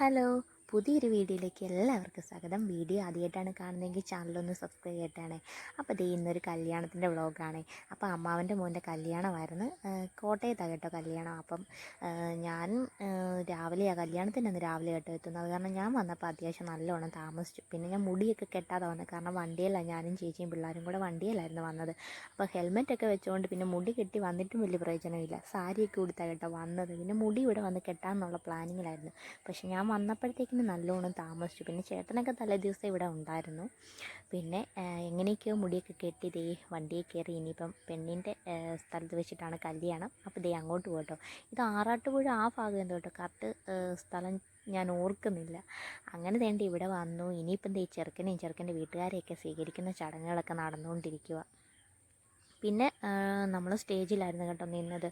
Hello പുതിയൊരു വീഡിയോയിലേക്ക് എല്ലാവർക്കും സ്വാഗതം. വീഡിയോ ആദ്യമായിട്ടാണ് കാണുന്നതെങ്കിൽ ചാനലൊന്ന് സബ്സ്ക്രൈബ് ചെയ്തിട്ടാണ്. അപ്പോൾ ദേ ഇന്നൊരു കല്യാണത്തിന്റെ വ്ളോഗാണ്. അപ്പോൾ അമ്മാവന്റെ മോന്റെ കല്യാണമായിരുന്നു. കോട്ടയത്താണ് കേട്ടോ കല്യാണം. അപ്പം ഞാൻ ഏഹ് രാവിലെയാണ് കല്യാണത്തിന് അന്ന് രാവിലെ കേട്ടോ എത്തുന്നത്. കാരണം ഞാൻ വന്നപ്പോൾ അത്യാവശ്യം നല്ലോണം താമസിച്ചു. പിന്നെ ഞാൻ മുടിയൊക്കെ കെട്ടാതെ വന്നത്. കാരണം വണ്ടിയല്ല ഞാനും ചേച്ചിയും പിള്ളേരും കൂടെ വണ്ടിയിലായിരുന്നു വന്നത്. അപ്പോൾ ഹെൽമെറ്റൊക്കെ വെച്ചുകൊണ്ട് പിന്നെ മുടി കെട്ടി വന്നിട്ടും വലിയ പ്രയോജനമില്ല. സാരിയൊക്കെ ഉടുത്താണ് കേട്ടോ വന്നത്. പിന്നെ മുടി ഇവിടെ വന്ന് കെട്ടാമെന്നുള്ള പ്ലാനിങ്ങിലായിരുന്നു. പക്ഷെ ഞാൻ വന്നപ്പോഴത്തേക്കിന് നല്ലോണം താമസിച്ചു. പിന്നെ ചേട്ടനൊക്കെ തലേദിവസം ഇവിടെ ഉണ്ടായിരുന്നു. പിന്നെ എങ്ങനെയൊക്കെയോ മുടിയൊക്കെ കെട്ടി ദേ വണ്ടിയെ കയറി ഇനിയിപ്പം പെണ്ണിന്റെ സ്ഥലത്ത് വെച്ചിട്ടാണ് കല്യാണം. അപ്പോൾ ദേ അങ്ങോട്ട് പോകട്ടോ. ഇത് ആറാട്ടുപുഴ ആ ഭാഗം എന്തോ കേട്ടോ. കറക്റ്റ് സ്ഥലം ഞാൻ ഓർക്കുന്നില്ല. അങ്ങനെ തേണ്ടി ഇവിടെ വന്നു. ഇനിയിപ്പം ഈ ചെറുക്കനെയും ചെറുക്കന്റെ വീട്ടുകാരെയൊക്കെ സ്വീകരിക്കുന്ന ചടങ്ങുകളൊക്കെ നടന്നുകൊണ്ടിരിക്കുക പിന്നെ നമ്മൾ സ്റ്റേജിലായിരുന്നു കേട്ടോ നിന്നത്.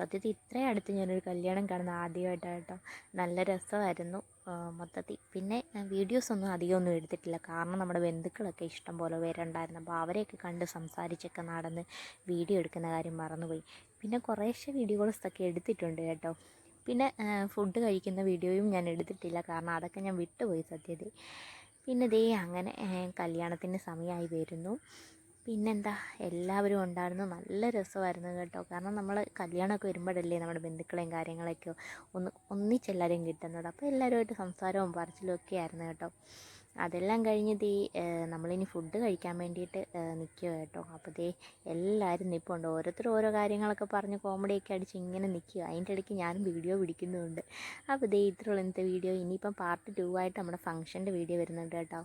സത്യത്തിൽ ഇത്രയും അടുത്ത് ഞാനൊരു കല്യാണം കാണുന്ന ആദ്യമായിട്ടാണ് കേട്ടോ നല്ല രസമായിരുന്നു മൊത്തത്തിൽ. പിന്നെ വീഡിയോസ് ഒന്നും അധികമൊന്നും എടുത്തിട്ടില്ല. കാരണം നമ്മുടെ ബന്ധുക്കളൊക്കെ ഇഷ്ടം പോലെ പേരുണ്ടായിരുന്നു. അപ്പോൾ അവരെയൊക്കെ കണ്ട് സംസാരിച്ചൊക്കെ നടന്ന് വീഡിയോ എടുക്കുന്ന കാര്യം മറന്നുപോയി. പിന്നെ കുറേശ്ശെ വീഡിയോസൊക്കെ എടുത്തിട്ടുണ്ട് കേട്ടോ. പിന്നെ ഫുഡ് കഴിക്കുന്ന വീഡിയോയും ഞാൻ എടുത്തിട്ടില്ല. കാരണം അതൊക്കെ ഞാൻ വിട്ടുപോയി സത്യത്തിൽ. പിന്നെ ദേ അങ്ങനെ കല്യാണത്തിന്റെ സമയമായി വരുന്നു. പിന്നെന്താ എല്ലാവരും ഉണ്ടായിരുന്നു. നല്ല രസമായിരുന്നു കേട്ടോ. കാരണം നമ്മൾ കല്യാണമൊക്കെ വരുമ്പോഴല്ലേ നമ്മുടെ ബന്ധുക്കളെയും കാര്യങ്ങളൊക്കെ ഒന്ന് ഒന്നിച്ചെല്ലാവരെയും കിട്ടുന്നത്. അപ്പോൾ എല്ലാവരുമായിട്ട് സംസാരവും പറച്ചിലും ഒക്കെ ആയിരുന്നു കേട്ടോ. അതെല്ലാം കഴിഞ്ഞ് ദേ നമ്മളിനി ഫുഡ് കഴിക്കാൻ വേണ്ടിയിട്ട് നിൽക്കുക കേട്ടോ. അപ്പോൾ ദേ എല്ലാവരും നിൽപ്പുണ്ട് ഓരോരുത്തർ ഓരോ കാര്യങ്ങളൊക്കെ പറഞ്ഞ് കോമഡിയൊക്കെ അടിച്ച് ഇങ്ങനെ നിൽക്കുക അതിന്റെ ഇടയ്ക്ക് ഞാനും വീഡിയോ പിടിക്കുന്നുമുണ്ട് അപ്പോൾ ദേ ഇത്രയുള്ള ഇന്നത്തെ വീഡിയോ ഇനിയിപ്പം പാർട്ട് ടു ആയിട്ട് നമ്മുടെ ഫംഗ്ഷന്റെ വീഡിയോ വരുന്നുണ്ട് കേട്ടോ.